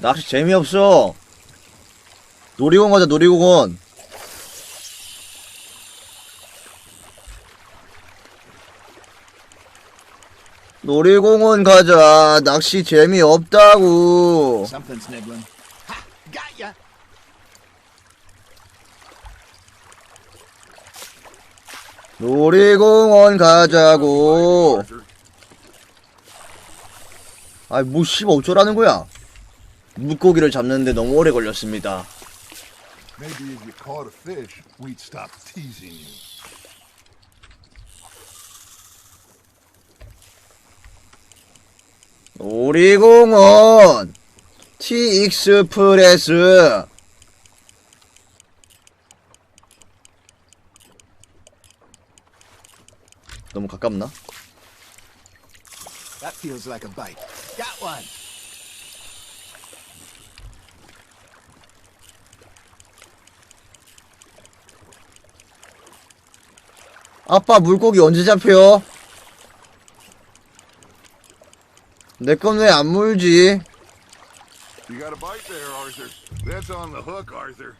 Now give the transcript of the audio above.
낚시 재미없어. 놀이공원 가자, 놀이공원. 놀이공원 가자. 낚시 재미없다고. 놀이공원 가자고. 아이, 뭐, 씨발, 어쩌라는 거야? 물고기를 잡는데 너무 오래 걸렸습니다. Maybe if you caught a fish, we'd stop teasing you. 놀이공원 티익스프레스 너무 가깝나? That feels like a bite. Got one! 아빠 물고기 언제 잡혀? 내 건 왜 안 물지? You got a bite there, Arthur. That's on the hook, Arthur.